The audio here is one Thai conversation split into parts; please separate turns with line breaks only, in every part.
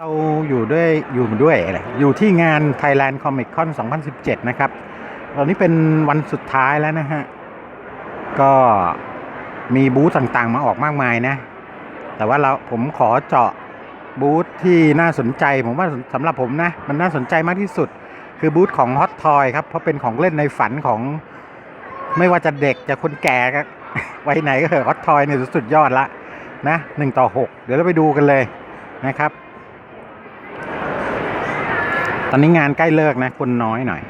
เราอยู่ด้วยอยู่ด้วยอะไรอยู่ที่งาน Thailand Comic Con 2017 นะครับ ตอนนี้เป็นวันสุดท้ายแล้วนะฮะ ก็มีบูธต่างๆ มาออกมากมายนะ แต่ว่าเราผมขอเจาะบูธที่น่าสนใจ ผมว่าสำหรับผมนะ มันน่าสนใจมากที่สุด คือบูธของ Hot Toy ครับ เพราะเป็นของเล่นในฝันของไม่ว่าจะเด็กจะคนแก่ก็ไว้ไหนก็เถอะ Hot Toy เนี่ยสุดยอดละนะหนึ่งต่อหกเดี๋ยวเราไปดูกันเลยนะครับ ตอนนี้งานใกล้เลิกนะ คนน้อยหน่อย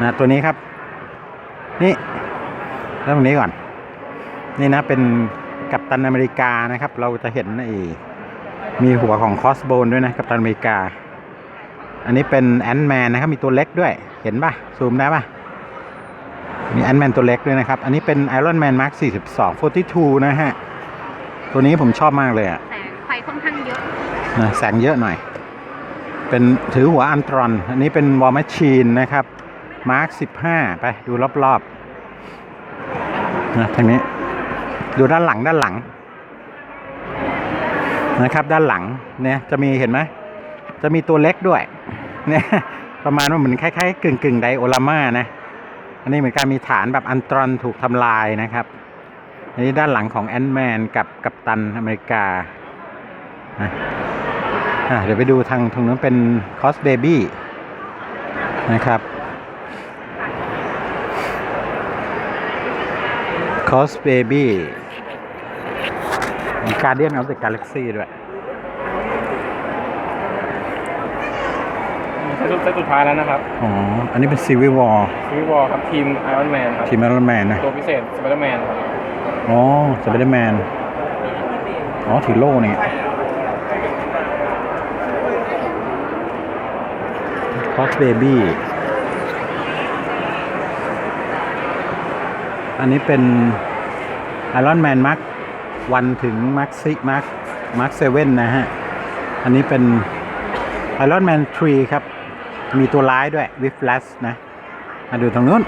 นะตัวนี้ครับ นี่เริ่มตรงนี้ก่อน นี่นะเป็นกัปตันอเมริกานะครับ เราจะเห็นไอ้มีหัวของคอสโบนด้วยนะกัปตันอเมริกา อันนี้เป็นแอนแมนนะครับ มีตัวเล็กด้วย เห็นปะซูมได้ปะมีแอนแมนตัวเล็กด้วยนะครับ อันนี้เป็นไอรอนแมนมาร์ค42 42 นะฮะ ตัวนี้ผมชอบมากเลยอะ
แสงไฟค่อนข้างเยอะ
นะแสงเยอะหน่อย เป็นถือหัวอันตรอน อันนี้เป็นวอลแมชชีนนะครับ มาร์คสิบห้าไปดูรอบๆนะทางนี้ดูด้านหลังด้านหลังนะครับ ด้านหลังเนี่ยจะมีเห็นไหมจะมีตัวเล็กด้วยเนี่ยประมาณว่าเหมือนคล้ายๆกึ่งกึ่งๆไดโอลาม่านะ อันนี้เหมือนการมีฐานแบบอันตรอนถูกทำลายนะครับอันนี้ด้านหลังของแอนด์แมนกับกัปตันอเมริกาอะ เดี๋ยวไปดูทางตรงนู้นเป็นคอสเบบี้นะครับคอสเบบี้มีการเดียนออฟเดอะกาแล็กซี่ด้วย
เซตเซตสุดท้ายแล้วนะครับ
อ๋อ อันนี้เป็นซีวิวอล
ซีวิวอลครับทีมไอรอนแมนครับ
ทีมแอรอนแมนนะ
ตัวพิเศษสไปเดอร์แมนครับ
อ๋อ สไปเดอร์แมน อ๋อถือโล่นี่ค อสเบบี้อันนี้เป็นไอรอนแมนมาร์ควันถึงมาร์คซิมาร์คมาร์คเซเว่นนะฮะ อันนี้เป็นไอรอนแมนทรีครับ มีตัวร้ายด้วยวิฟลัสนะ มาดูตรงนู้น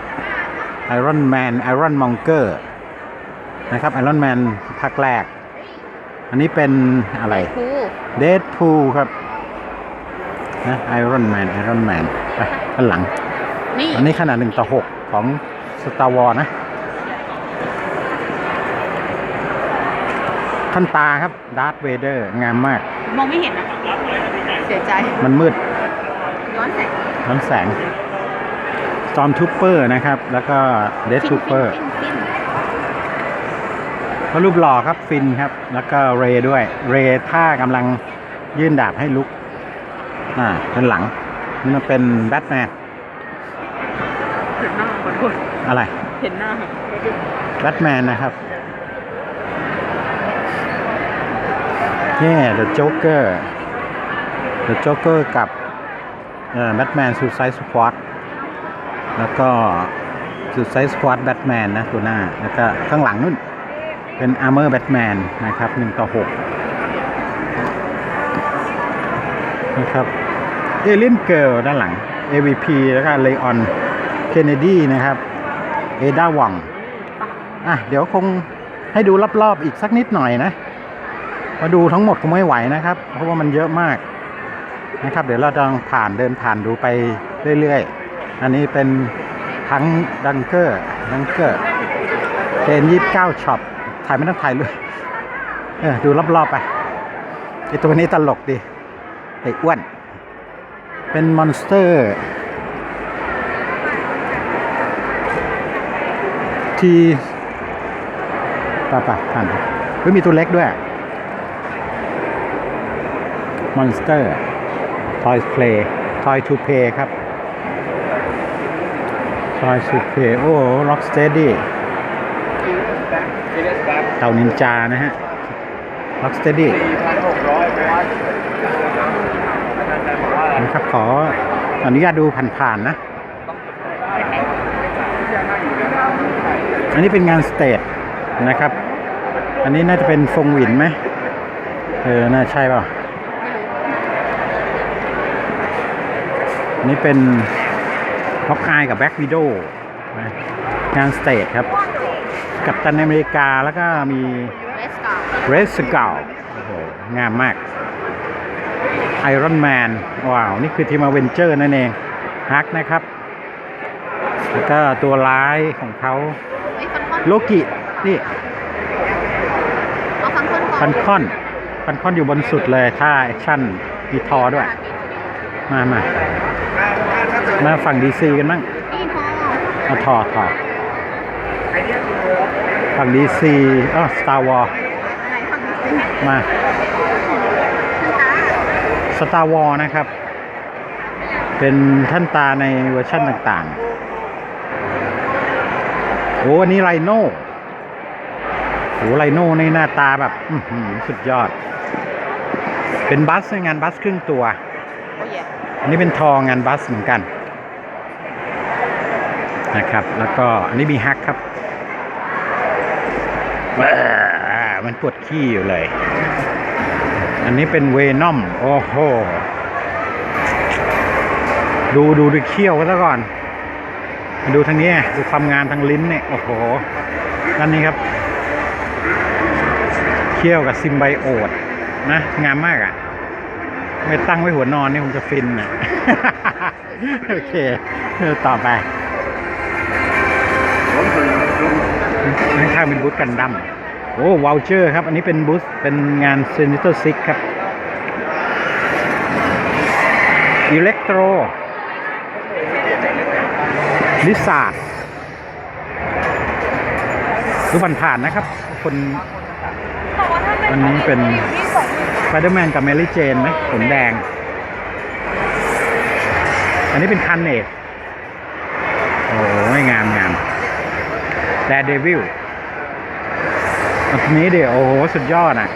ไอรอนแมนไอรอนมองเกอร์นะครับไอรอนแมนภาคแรก อันนี้เป็นอะไร
ครู
เดดพูลครับ นะไอรอนแมนไอรอนแมนไปข้างหลัง
นี่
อันนี้ขนาดหนึ่งต่อหกของ Star Wars นะ ท่านตาครับดาร์ธเวเดอร์งามมาก
มองไม่เห็นนะเสียใจ
มันมืด
ย้อนแสง
น้ำแสง Storm Trooper นะครับ แล้วก็ Death
ฟิน
Trooper
ฟินฟิน
ก็รูปหล่อครับฟินครับ แล้วก็เรย์ด้วย เรย์ท่ากำลังยื่นดาบให้ลุก อ่าด้านหลัง นี่มันเป็นแบทแมน
เห็นหน้าขอโทษ
อะไร
เห็นหน้า
แบทแมนนะครับนี่ The Joker The Joker กับเอ่อ Batman Suicide Squad แล้วก็ Suicide Squad Batman นะตัวหน้า แล้วก็ข้างหลังนู่นเป็น Armor Batman นะครับ 1 ต่อ 6 นะครับ Alien Girl ด้านหลัง AVP แล้วก็ Leon Kennedy นะครับเอดาวังอะเดี๋ยวคงให้ดูรอบๆอีกสักนิดหน่อยนะมาดูทั้งหมดคงไม่ไหวนะครับ เพราะว่ามันเยอะมากนะครับ เดี๋ยวเราจะผ่านเดินผ่านดูไปเรื่อยๆ อันนี้เป็นทั้งดังเกอร์ดังเกอร์เจนยี่สิบเก้าช็อปถ่ายไม่ต้องถ่ายเลยเออดูรอบๆไปไอตัวนี้ตลกดี ไอ้อ้วน เป็นมอนสเตอร์ ที่ป่ะป่ะท่านเฮ้ยมีตัวเล็กด้วย มอนสเตอร์ ทอยเพลย์ทอย
ทูเพย์ครับทอย
ทูเพย์โอ้ล็อก
สเตดี้
เต่านินจานะฮะ
ล็อกสเตดี้4,600
นะครับ ขออนุญาตดูผ่านๆนะ อันนี้เป็นงานสเตจนะครับ อันนี้น่าจะเป็นฟงหวินไหมเออ น่าใช่เปล่าอันนี้เป็นฮอกอายกับแบ็กวิดโงานสเตจครับ กับตันอเมริกาแล้วก็มี
เวสกา
เรสเกลโอ้โหงามมาก ไอรอนแมนว้าว นี่คือทีมอเวนเจอร์นั่นเองฮักนะครับ แล้วก็ตัวร้ายของเขา
เฮ้ยฟันคอน
โลกิ นี่
เอาฟันคอนก่อน
ฟันคอนฟันคอนอยู่บนสุดเลยท่าแอคชั่นมีทอด้วย มามามาฝั่งดีซีกันบ้าง
นี่ทอ
เอาทอทอฝั่งดีซีอ๋อสตาร์วอล
อะไรฟังดูสิ
มา
คุณตา
สตาร์วอลนะครับ เป็นท่านตาในเวอร์ชั่นต่างๆ โอ้อันนี้ไรโน่โอ้ไรโน่ในหน้าตาแบบอื้อหือสุดยอด เป็นบัสงานบัสครึ่งตัว
โอ้ย
อันนี้เป็นทองานบัสเหมือนกันนะครับ แล้วก็อันนี้มีฮักครับแหม่มันปวดขี้อยู่เลย อันนี้เป็นเวนอม โอ้โห ดูดูดูเขี้ยวก็ซะก่อนมาดูทางนี้ดูความงามทางลิ้นเนี่ย โอ้โหด้านนี้ครับ เขี้ยวกับซิมไบโอตนะ งามมากอะ ไม่ตั้งไว้หัวนอนนี่คงจะฟินนะโอเคเออต่อไปข้างๆเป็นบูธกันดั้ม โอ้วอลเชอร์ครับ อันนี้เป็นบูธเป็นงานเซนิเตอร์ซิกครับอิเล็กโทรลิซ่าดูผ่านๆนะครับ คนอันนี้เป็นสไปเดอร์แมนกับแมรี่เจนไหมขนแดง อันนี้เป็นคันเนตโอ้ยงามงามแดเดวิล อันนี้เดี๋ยวโอ้โห สุดยอดอะ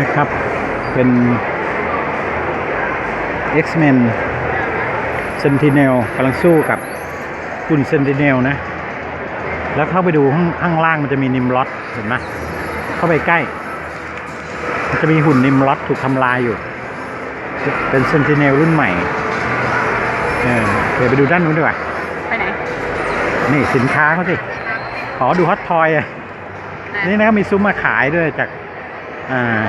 นะครับ เป็น X-Men Sentinel กำลังสู้กับคุณ Sentinel นะ แล้วเข้าไปดูข้างข้างล่างมันจะมีนิมลอตเห็นไหมเข้าไปใกล้ มันจะมีหุ่นนิมลอตถูกทำลายอยู่ เป็นเซนติเนลรุ่นใหม่ เออเดี๋ยวไปดูด้านนู้นดีกว่า
นี่
สินค้าเขาสิขอดูฮอตทอยอะ นี่นะครับมีซุ้มมาขายด้วยจาก อ่า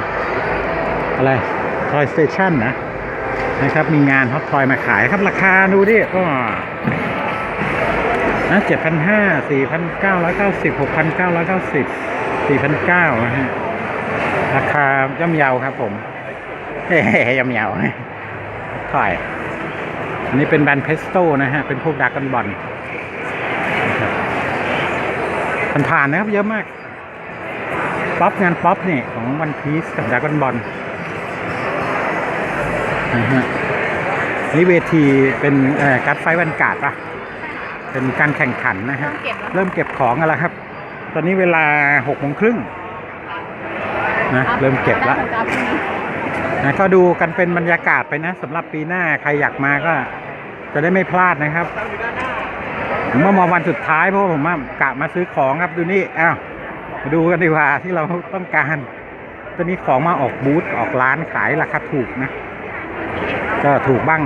อะไรทอยสเตชันนะนะครับ มีงานฮอตทอยมาขายครับราคาดูดิก็นะเจ็ดพันห้าสี่พันเก้าร้อยเก้าสิบหกพันเก้าร้อยเก้าสิบสี่พันเก้านะฮะราคาย่อมเยาครับผมเฮ้ยย่อมเยาถอยอันนี้เป็นแบรนด์เพสโต้นะฮะ เป็นพวกดักกันบอลนะครับ ผ่านๆนะครับเยอะมาก ป๊อปงานป๊อปนี่ของวันพีซกับดักกันบอลนะฮะนี่เวทีเป็นเอ่อการดไฟวันการ์ดป่ะเป็นการแข่งขันนะฮะ
เก็บแล้ว
เริ่มเก็บของกันแล้วครับ ตอนนี้เวลาหกโมงครึ่งนะเริ่มเก็บแล้ว
ตาพรุ่งนี้
นะก็ดูกันเป็นบรรยากาศไปนะสำหรับปีหน้าใครอยากมาก็จะได้ไม่พลาดนะครับ ผมว่ามาวันสุดท้ายเพราะว่าผมว่ากะมาซื้อของครับดูนี่อ้าวมาดูกันดีกว่าที่เราต้องการจะมีของมาออกบูธออกร้านขายราคาถูกนะ ก็ถูกบ้าง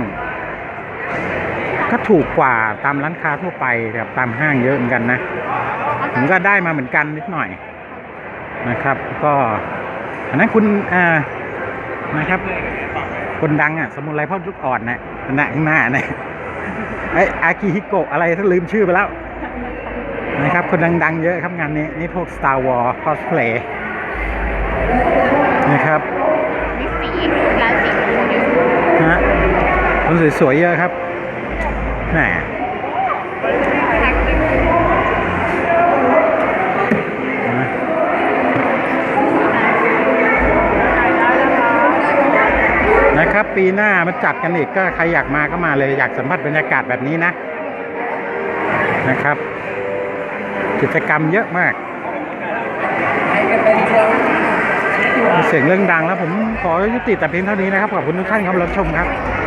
ก็ถูกกว่าตามร้านค้าทั่วไปแบบตามห้างเยอะเหมือนกันนะผมก็ได้มาเหมือนกันนิดหน่อยนะครับ ก็อันนั้นคุณอ่านะครับ คนดังอะ สมุนไพรพ่อลูกอ่อนนะนั่นนะข้างหน้านะไออากิฮิโกะอะไรถ้าลืมชื่อไปแล้ว นะครับ คนดังๆ เยอะครับงานนี้ นี่พวก Star Wars cosplay นะครับ
มีสีลายสีชมพูอยู่
ฮะคนสวยๆเยอะครับแหม ปีหน้ามาจัดกันอีกก็ใครอยากมาก็มาเลยอยากสัมผัสบรรยากาศแบบนี้นะนะครับ กิจกรรมเยอะมากเสียงเรื่องดังแล้วผมขอยุติแต่เพียงเท่านี้นะครับขอบคุณทุกท่านครับรับชมครับ